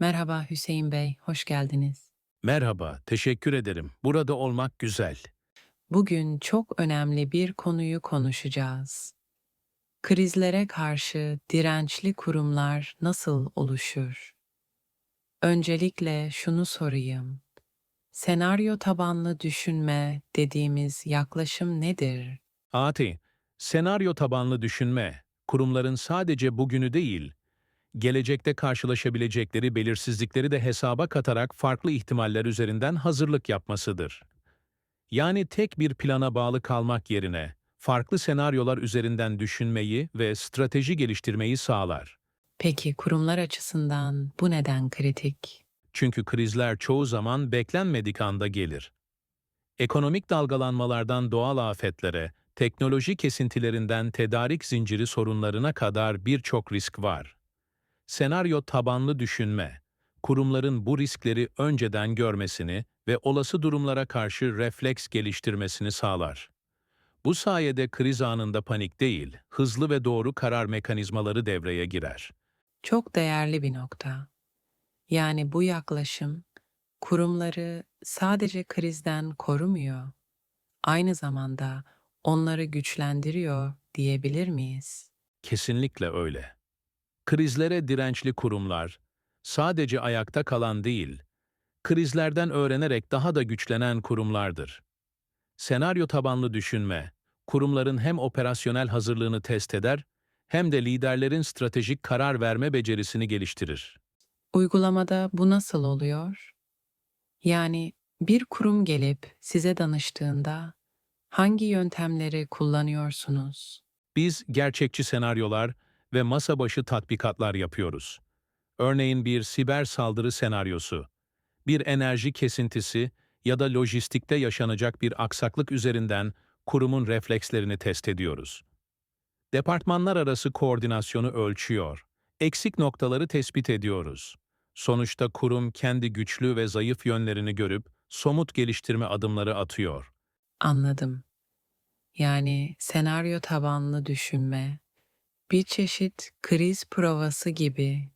Merhaba Hüseyin Bey, hoş geldiniz. Merhaba, teşekkür ederim. Burada olmak güzel. Bugün çok önemli bir konuyu konuşacağız. Krizlere karşı dirençli kurumlar nasıl oluşur? Öncelikle şunu sorayım. Senaryo tabanlı düşünme dediğimiz yaklaşım nedir? Ati, senaryo tabanlı düşünme, kurumların sadece bugünü değil, gelecekte karşılaşabilecekleri belirsizlikleri de hesaba katarak farklı ihtimaller üzerinden hazırlık yapmasıdır. Yani tek bir plana bağlı kalmak yerine, farklı senaryolar üzerinden düşünmeyi ve strateji geliştirmeyi sağlar. Peki kurumlar açısından bu neden kritik? Çünkü krizler çoğu zaman beklenmedik anda gelir. Ekonomik dalgalanmalardan doğal afetlere, teknoloji kesintilerinden tedarik zinciri sorunlarına kadar birçok risk var. Senaryo tabanlı düşünme, kurumların bu riskleri önceden görmesini ve olası durumlara karşı refleks geliştirmesini sağlar. Bu sayede kriz anında panik değil, hızlı ve doğru karar mekanizmaları devreye girer. Çok değerli bir nokta. Yani bu yaklaşım kurumları sadece krizden korumuyor, aynı zamanda onları güçlendiriyor diyebilir miyiz? Kesinlikle öyle. Krizlere dirençli kurumlar sadece ayakta kalan değil, krizlerden öğrenerek daha da güçlenen kurumlardır. Senaryo tabanlı düşünme, kurumların hem operasyonel hazırlığını test eder, hem de liderlerin stratejik karar verme becerisini geliştirir. Uygulamada bu nasıl oluyor? Yani bir kurum gelip size danıştığında hangi yöntemleri kullanıyorsunuz? Biz gerçekçi senaryolar ve masa başı tatbikatlar yapıyoruz. Örneğin bir siber saldırı senaryosu, bir enerji kesintisi ya da lojistikte yaşanacak bir aksaklık üzerinden kurumun reflekslerini test ediyoruz. Departmanlar arası koordinasyonu ölçüyor, eksik noktaları tespit ediyoruz. Sonuçta kurum kendi güçlü ve zayıf yönlerini görüp somut geliştirme adımları atıyor. Anladım. Yani senaryo tabanlı düşünme, bir çeşit kriz provası gibi.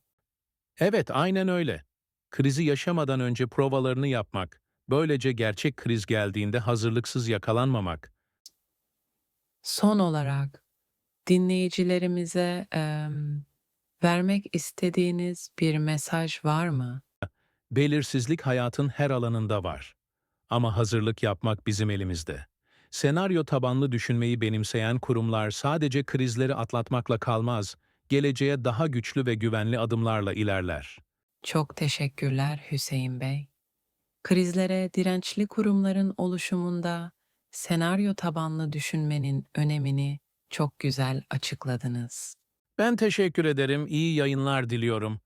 Evet, aynen öyle. Krizi yaşamadan önce provalarını yapmak, böylece gerçek kriz geldiğinde hazırlıksız yakalanmamak. Son olarak dinleyicilerimize em, vermek istediğiniz bir mesaj var mı? Belirsizlik hayatın her alanında var. Ama hazırlık yapmak bizim elimizde. Senaryo tabanlı düşünmeyi benimseyen kurumlar sadece krizleri atlatmakla kalmaz, geleceğe daha güçlü ve güvenli adımlarla ilerler. Çok teşekkürler Hüseyin Bey. Krizlere dirençli kurumların oluşumunda senaryo tabanlı düşünmenin önemini çok güzel açıkladınız. Ben teşekkür ederim, iyi yayınlar diliyorum.